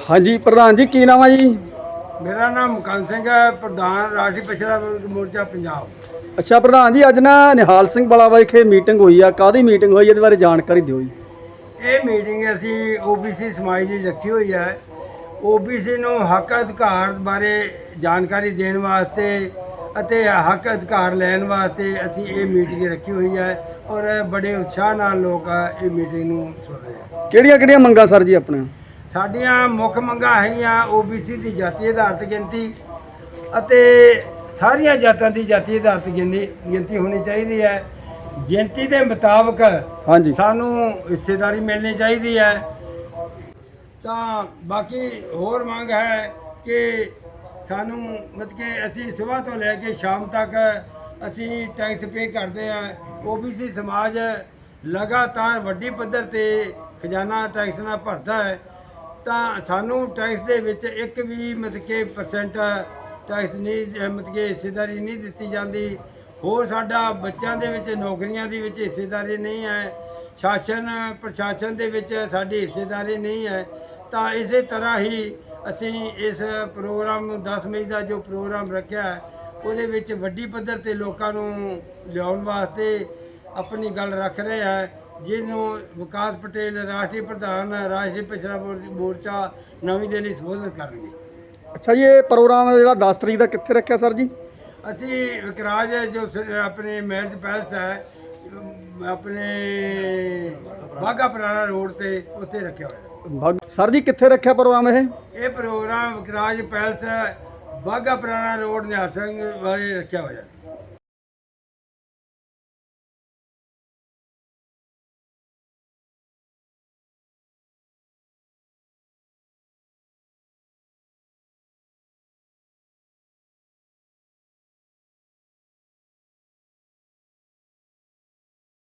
ਹਾਂਜੀ ਪ੍ਰਧਾਨ ਜੀ ਕੀ ਨਾਮ ਆ ਜੀ? ਮੇਰਾ ਨਾਮ ਮੁਕੰਦ ਸਿੰਘ ਹੈ ਪ੍ਰਧਾਨ ਰਾਸ਼ਟਰੀ ਪਿਛੜਾ ਵਰਗ ਮੋਰਚਾ ਪੰਜਾਬ। ਅੱਛਾ ਪ੍ਰਧਾਨ ਜੀ ਅੱਜ ਨਾ ਨਿਹਾਲ ਸਿੰਘ ਬਲਾ ਵਿਖੇ ਮੀਟਿੰਗ ਹੋਈ ਆ। ਕਾਦੀ ਮੀਟਿੰਗ ਹੋਈ? ਇਹਦੇ ਬਾਰੇ ਜਾਣਕਾਰੀ ਦਿਓ ਜੀ। ਇਹ ਮੀਟਿੰਗ ਅਸੀਂ ਓਬੀਸੀ ਸਮਾਜ ਦੀ ਰੱਖੀ ਹੋਈ ਹੈ। ਓਬੀਸੀ ਨੂੰ ਹੱਕ ਅਧਿਕਾਰ ਬਾਰੇ ਜਾਣਕਾਰੀ ਦੇਣ ਵਾਸਤੇ ਅਤੇ ਹੱਕ ਅਧਿਕਾਰ ਲੈਣ ਵਾਸਤੇ ਅਸੀਂ ਇਹ ਮੀਟਿੰਗ ਰੱਖੀ ਹੋਈ ਹੈ ਔਰ ਬੜੇ ਉਤਸ਼ਾਹ ਨਾਲ ਲੋਕ ਇਹ ਮੀਟਿੰਗ ਨੂੰ ਸੁਣ ਰਹੇ ਕਿਹੜੀਆਂ ਕਿਹੜੀਆਂ ਮੰਗਾਂ ਸਰ ਜੀ ਆਪਣੇ ਸਾਡੀਆਂ ਮੁੱਖ ਮੰਗਾਂ ਹੈਗੀਆਂ ਓਬੀਸੀ ਦੀ ਜਾਤੀ ਆਧਾਰਿਤ ਗਿਣਤੀ ਅਤੇ ਸਾਰੀਆਂ ਜਾਤਾਂ ਦੀ ਜਾਤੀ ਆਧਾਰਿਤ ਗਿਣਤੀ ਗਿਣਤੀ ਹੋਣੀ ਚਾਹੀਦੀ ਹੈ। ਗਿਣਤੀ ਦੇ ਮੁਤਾਬਕ ਹਾਂਜੀ। ਸਾਨੂੰ ਹਿੱਸੇਦਾਰੀ ਮਿਲਣੀ ਚਾਹੀਦੀ ਹੈ। ਤਾਂ ਬਾਕੀ ਹੋਰ ਮੰਗ ਹੈ ਕਿ ਸਾਨੂੰ ਮਤਲਬ ਕਿ ਅਸੀਂ ਸਵੇਰ ਤੋਂ ਲੈ ਕੇ ਸ਼ਾਮ ਤੱਕ ਅਸੀਂ ਟੈਕਸ ਪੇ ਕਰਦੇ ਹਾਂ। ਓਬੀਸੀ ਸਮਾਜ ਲਗਾਤਾਰ ਵੱਡੀ ਪੱਧਰ ਤੇ ਖਜ਼ਾਨਾ ਟੈਕਸ ਨਾਲ ਭਰਦਾ ਹੈ। ਤਾਂ ਸਾਨੂੰ ਟੈਕਸ ਦੇ ਵਿੱਚ ਇੱਕ ਵੀ ਮਤਲਬ ਕਿ ਪਰਸੈਂਟ ਟੈਕਸ ਨਹੀਂ ਮਤਲਬ ਕਿ ਹਿੱਸੇਦਾਰੀ ਨਹੀਂ ਦਿੱਤੀ ਜਾਂਦੀ। ਹੋਰ ਸਾਡਾ ਬੱਚਿਆਂ ਦੇ ਵਿੱਚ ਨੌਕਰੀਆਂ ਦੇ ਵਿੱਚ ਹਿੱਸੇਦਾਰੀ ਨਹੀਂ ਹੈ। ਸ਼ਾਸਨ ਪ੍ਰਸ਼ਾਸਨ ਦੇ ਵਿੱਚ ਸਾਡੀ ਹਿੱਸੇਦਾਰੀ ਨਹੀਂ ਹੈ। ਤਾਂ ਇਸੇ ਤਰ੍ਹਾਂ ਹੀ ਅਸੀਂ ਇਸ ਪ੍ਰੋਗਰਾਮ ਨੂੰ 10 ਮਈ ਦਾ ਜੋ ਪ੍ਰੋਗਰਾਮ ਰੱਖਿਆ ਹੈ, ਉਹਦੇ ਵਿੱਚ ਵੱਡੀ ਪੱਧਰ ਤੇ ਲੋਕਾਂ ਨੂੰ ਲਿਆਉਣ ਵਾਸਤੇ ਆਪਣੀ ਗੱਲ ਰੱਖ ਰਹੇ ਹੈ। ਜਿਹਨੂੰ ਵਿਕਾਸ ਪਟੇਲ ਰਾਸ਼ਟਰੀ ਪ੍ਰਧਾਨ ਰਾਸ਼ਟਰੀ ਪਿਛੜਾ ਮੋਰ- ਮੋਰਚਾ ਨਵੀਂ ਦਿੱਲੀ ਸੰਬੋਧਿਤ ਕਰਨਗੇ। ਅੱਛਾ ਜੀ ਇਹ ਪ੍ਰੋਗਰਾਮ ਜਿਹੜਾ 10 ਤਰੀਕ ਦਾ ਕਿੱਥੇ ਰੱਖਿਆ ਸਰ ਜੀ? ਅਸੀਂ ਵਿਕਰਾਜ ਜੋ ਆਪਣੇ ਮੈਰਿਜ ਪੈਲਸ ਹੈ ਆਪਣੇ ਬਾਗਾ ਪੁਰਾਣਾ ਰੋਡ ਤੇ ਉੱਥੇ ਰੱਖਿਆ ਹੋਇਆ। ਸਰ ਜੀ ਕਿੱਥੇ ਰੱਖਿਆ ਪ੍ਰੋਗਰਾਮ ਇਹ? ਇਹ ਪ੍ਰੋਗਰਾਮ ਵਿਕਰਾਜ ਪੈਲਸ ਬਾਗਾ ਪੁਰਾਣਾ ਰੋਡ ਨਿਹਾਲ ਸਿੰਘ ਵਾਲੇ ਰੱਖਿਆ ਹੋਇਆ।